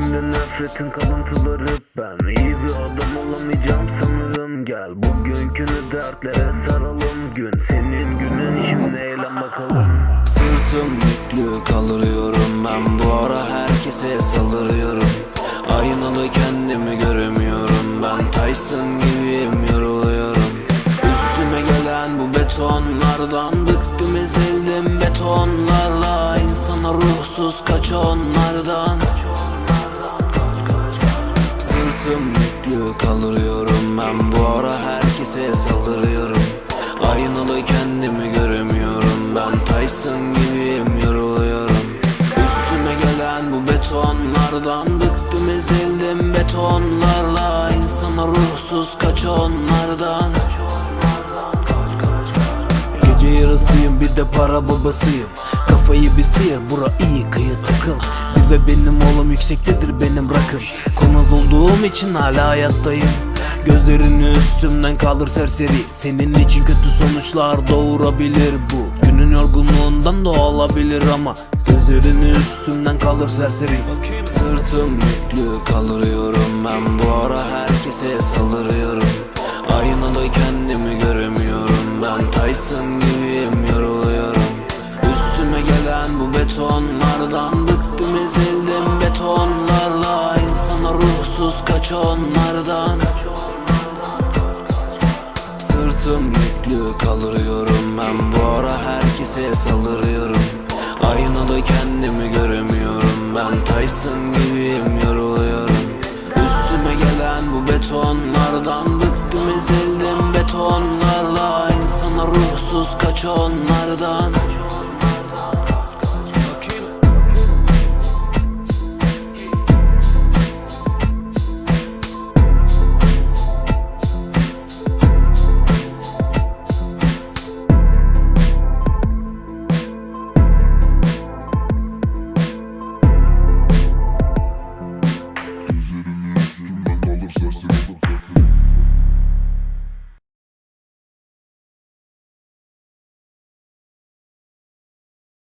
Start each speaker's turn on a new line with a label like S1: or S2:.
S1: Hasretin kalıntıları ben İyi bir adam olamayacağım sanırım. Gel bugünkünü dertlere saralım. Gün senin günün şimdi eğlen bakalım.
S2: Sırtım yüklü kaldırıyorum ben. Bu ara herkese saldırıyorum. Aynada kendimi göremiyorum. Ben Tyson gibiyim yoruluyorum. Üstüme gelen bu betonlardan Bıktım ezildim betonlarla. İnsana ruhsuz kaç onlardan Sırtım yüklü kaldırıyorum ben. Bu ara herkese saldırıyorum. Aynada kendimi göremiyorum ben. Tyson gibiyim yoruluyorum. Üstüme gelen bu betonlardan Bıktım ezildim betonlarla. İnsana ruhsuz kaç onlardan. Gece yarısıyım bir de para babasıyım. Kafayı bir sıyır bura iyi kıyı takıl Zirve benim oğlum yüksektedir benim rakım. Konaz olduğum için hala hayattayım. Gözlerini üstümden kaldır serseri. Senin için kötü sonuçlar doğurabilir bu. Günün yorgunluğundan da olabilir ama Gözlerini üstümden kaldır serseri. Sırtım yüklü kaldırıyorum ben bu ara. Herkese saldırıyorum. Aynada kendimi göremiyorum. Ben Tyson gibiyim yoruluyorum. Üstüme gelen bu betonlardan ezildim betonlarla İnsana ruhsuz kaç onlardan. Sırtım yüklü kaldırıyorum ben bu ara herkese saldırıyorum. Aynada kendimi göremiyorum ben Tyson gibiyim yoruluyorum. Üstüme gelen bu betonlardan Bıktım ezildim betonlarla. İnsana ruhsuz kaç onlardan